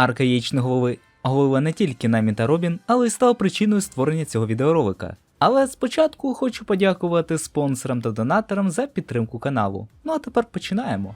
Арка голови оголила не тільки Намі та Робін, але й стала причиною створення цього відеоролика. Але спочатку хочу подякувати спонсорам та донаторам за підтримку каналу. Ну а тепер починаємо.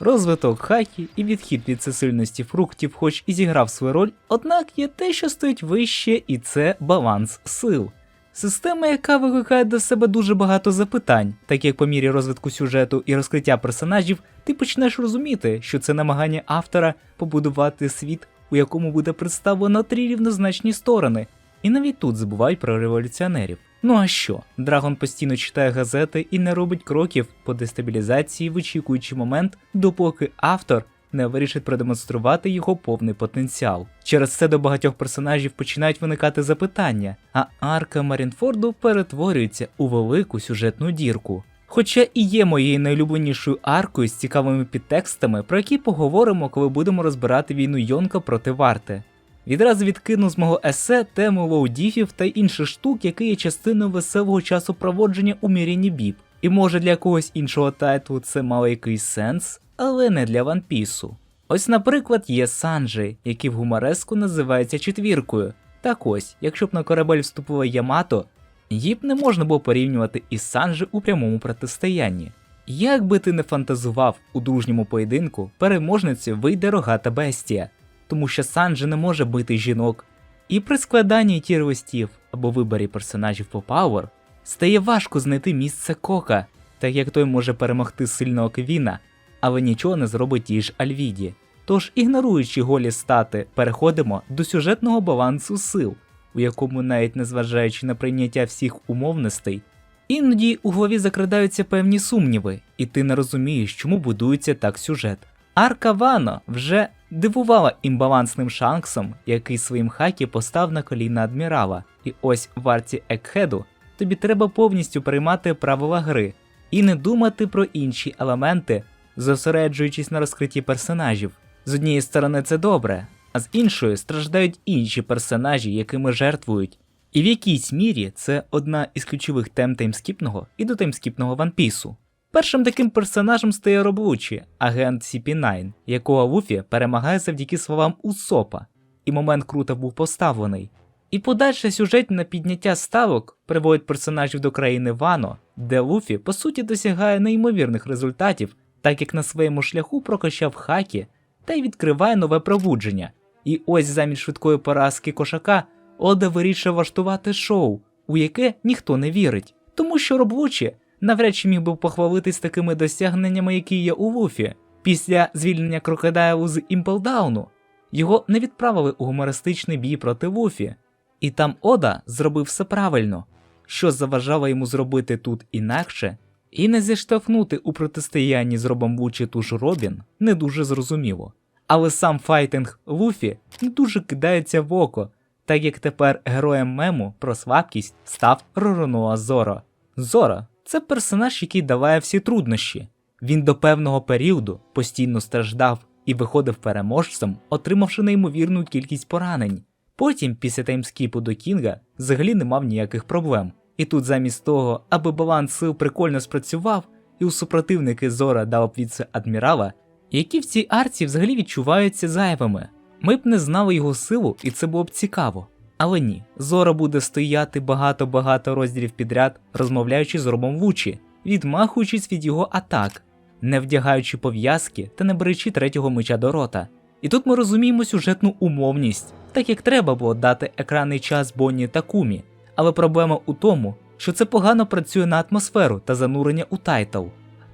Розвиток хакі і відхід від всесильності фруктів, хоч і зіграв свою роль, однак є те, що стоїть вище, і це баланс сил. Система, яка викликає до себе дуже багато запитань, так як по мірі розвитку сюжету і розкриття персонажів, ти почнеш розуміти, що це намагання автора побудувати світ, у якому буде представлено три рівнозначні сторони, і навіть тут забувають про революціонерів. Ну а що? Драгон постійно читає газети і не робить кроків по дестабілізації, вичікуючи момент, допоки автор не вирішить продемонструвати його повний потенціал. Через це до багатьох персонажів починають виникати запитання, а арка Марінфорду перетворюється у велику сюжетну дірку. Хоча і є моєю найулюбленішою аркою з цікавими підтекстами, про які поговоримо, коли будемо розбирати війну Йонка проти Варти. Відразу відкину з мого есе тему лоудіфів та інших штук, які є частиною веселого часу проводження у Міріні Біб. І може для когось іншого тайтлу це мало якийсь сенс, але не для Piece. Ось, наприклад, є Санджей, який в гумореску називається четвіркою. Так ось, якщо б на корабель вступила Ямато, її б не можна було порівнювати із Санджи у прямому протистоянні. Як би ти не фантазував у дружньому поєдинку, переможницею вийде рогата бестія, тому що Санджи не може бити жінок. І при складанні тір-листів або виборі персонажів по Power стає важко знайти місце Кока, так як той може перемогти сильного Квіна, але нічого не зробить тій ж Альвіді. Тож, ігноруючи голі стати, переходимо до сюжетного балансу сил, у якому, навіть незважаючи на прийняття всіх умовностей, іноді у голові закрадаються певні сумніви, і ти не розумієш, чому будується так сюжет. Арка Вано вже дивувала імбалансним шанксом, який своїм хакі постав на коліна адмірала, і ось в арці Екхеду тобі треба повністю приймати правила гри і не думати про інші елементи, зосереджуючись на розкритті персонажів. З однієї сторони це добре, а з іншої страждають інші персонажі, якими жертвують. І в якійсь мірі це одна із ключових тем таймскіпного і до таймскіпного ванпісу. Першим таким персонажем стає Роблучі, агент CP9, якого Луфі перемагає завдяки словам Усопа, і момент круто був поставлений. І подальше сюжетне підняття ставок приводить персонажів до країни Вано, де Луфі по суті досягає неймовірних результатів, так як на своєму шляху прокачав хакі та й відкриває нове пробудження. І ось замість швидкої поразки кошака Ода вирішує влаштувати шоу, у яке ніхто не вірить, тому що Роблучі навряд чи міг би похвалитись такими досягненнями, які є у Луфі. Після звільнення крокодайлу з Імплдауну його не відправили у гумористичний бій проти Луфі, і там Ода зробив все правильно, що заважало йому зробити тут інакше, і не зіштовхнути у протистоянні з Робом Вучі ту ж Робін не дуже зрозуміло. Але сам файтинг Луфі не дуже кидається в око, так як тепер героєм мему про слабкість став Ророноа Зоро. Зоро це персонаж, який даває всі труднощі. Він до певного періоду постійно страждав і виходив переможцем, отримавши неймовірну кількість поранень. Потім, після таймскіпу до Кінга, взагалі не мав ніяких проблем. І тут замість того, аби баланс сил прикольно спрацював, і у супротивники Зора дав віце адмірала, які в цій арці взагалі відчуваються зайвими. Ми б не знали його силу, і це було б цікаво. Але ні, Зора буде стояти багато-багато розділів підряд, розмовляючи з Робом Вучі, відмахуючись від його атак, не вдягаючи пов'язки та не беручи третього меча до рота. І тут ми розуміємо сюжетну умовність, так як треба було дати екранний час Бонні та Кумі. Але проблема у тому, що це погано працює на атмосферу та занурення у тайтл.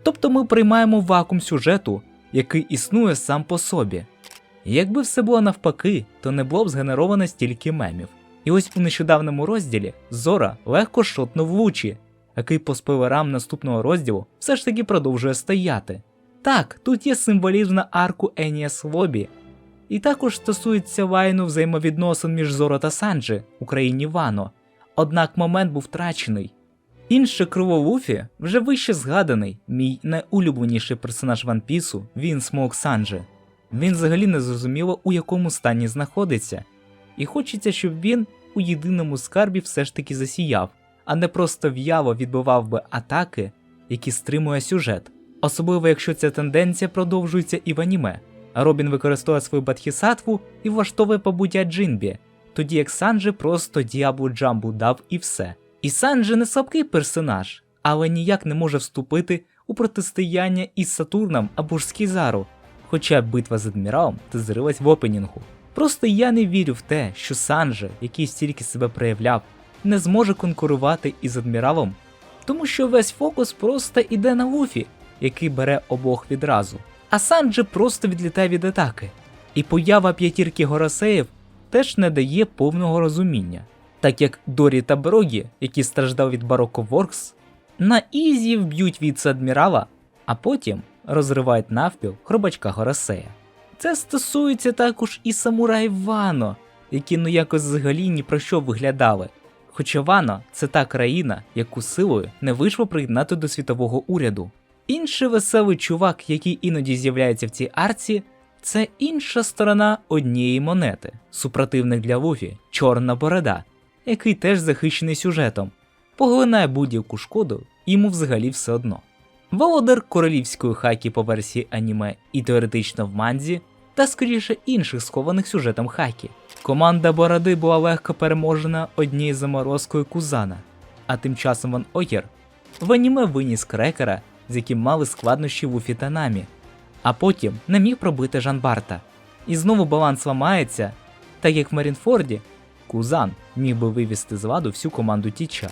Тобто ми приймаємо вакуум сюжету, який існує сам по собі. Якби все було навпаки, то не було б згенеровано стільки мемів. І ось у нещодавному розділі Зора легко шотнув Лучі, який по спойлерам наступного розділу все ж таки продовжує стояти. Так, тут є символізм на арку Еніас Лобі, і також стосується лайну взаємовідносин між Зоро та Санджі у країні Вано. Однак момент був втрачений. Інше криво Луфі вже вище згаданий, мій найулюбленіший персонаж Ван Пісу він Смоук Санджі. Він взагалі не зрозуміло, у якому стані знаходиться, і хочеться, щоб він у єдиному скарбі все ж таки засіяв, а не просто в'яво відбивав би атаки, які стримує сюжет, особливо якщо ця тенденція продовжується і в аніме. Робін використовує свою батхісатву і влаштовує побуття Джинбі, тоді як Санджі просто діаблу Джамбу дав і все. І Санджі не слабкий персонаж, але ніяк не може вступити у протистояння із Сатурном або ж з Кізару, хоча битва з адміралом тезерилась в опенінгу. Просто я не вірю в те, що Санджі, який стільки себе проявляв, не зможе конкурувати із адміралом, тому що весь фокус просто іде на Луфі, який бере обох відразу. А Санджі просто відлітає від атаки. І поява п'ятірки Горосеїв теж не дає повного розуміння, так як Дорі та Брогі, які страждали від Бароко Воркс, на Ізі вб'ють від адмірала, а потім розривають навпіл хробачка Горосея. Це стосується також і самураїв Вано, які ну якось взагалі ні про що виглядали. Хоча Вано це та країна, яку силою не вийшло приєднати до світового уряду. Інший веселий чувак, який іноді з'являється в цій арці, це інша сторона однієї монети, супротивник для Луфі, Чорна Борода, який теж захищений сюжетом, поглинає будь-яку шкоду, йому взагалі все одно. Володар королівської хакі по версії аніме і теоретично в манзі, та скоріше інших схованих сюжетом хакі. Команда Бороди була легко переможена однією заморозкою Кузана, а тим часом Ван Огер в аніме виніс крекера, з яким мали складнощі Луфі та Намі, а потім не міг пробити Жан Барта. І знову баланс ламається, так як в Марінфорді Кузан міг би вивести з ладу всю команду Тіча.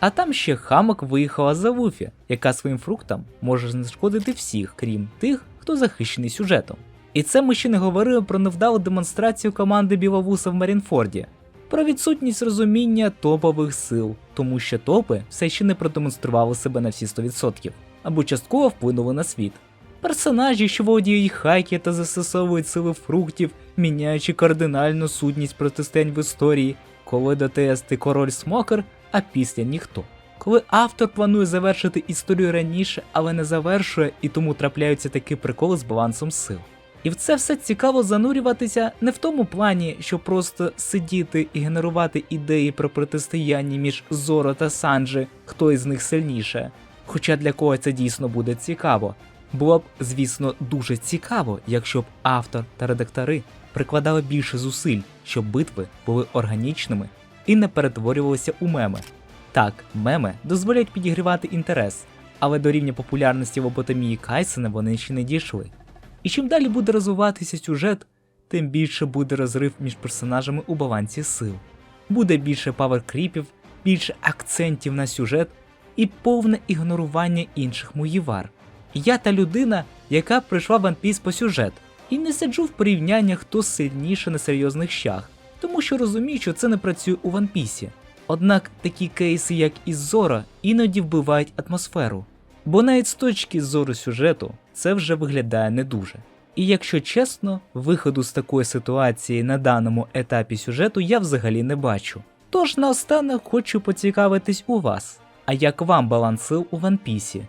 А там ще хамок виїхала за Луфі, яка своїм фруктам може знешкодити всіх, крім тих, хто захищений сюжетом. І це ми ще не говорили про невдалу демонстрацію команди Біловуса в Марінфорді, про відсутність розуміння топових сил, тому що топи все ще не продемонстрували себе на всі 100%, або частково вплинули на світ. Персонажі, що володіють хайки та застосовують сили фруктів, міняючи кардинальну сутність протистоянь в історії, коли до тести король смокер, а після ніхто. Коли автор планує завершити історію раніше, але не завершує, і тому трапляються такі приколи з балансом сил. І в це все цікаво занурюватися не в тому плані, що просто сидіти і генерувати ідеї про протистояння між Зоро та Санджі, хто із них сильніше. Хоча для кого це дійсно буде цікаво. Було б, звісно, дуже цікаво, якщо б автор та редактори прикладали більше зусиль, щоб битви були органічними і не перетворювалися у меми. Так, меми дозволяють підігрівати інтерес, але до рівня популярності лоботомії Кайсена вони ще не дійшли. І чим далі буде розвиватися сюжет, тим більше буде розрив між персонажами у балансі сил. Буде більше паверкріпів, більше акцентів на сюжет і повне ігнорування інших моївар. Я та людина, яка прийшла в One Piece по сюжет, і не сиджу в порівняннях, хто сильніше на серйозних щах, тому що розумію, що це не працює у One Piece. Однак такі кейси, як із Зора, іноді вбивають атмосферу. Бо навіть з точки зору сюжету це вже виглядає не дуже. І якщо чесно, виходу з такої ситуації на даному етапі сюжету я взагалі не бачу. Тож наостанок хочу поцікавитись у вас, а як вам баланс сил у One Piece?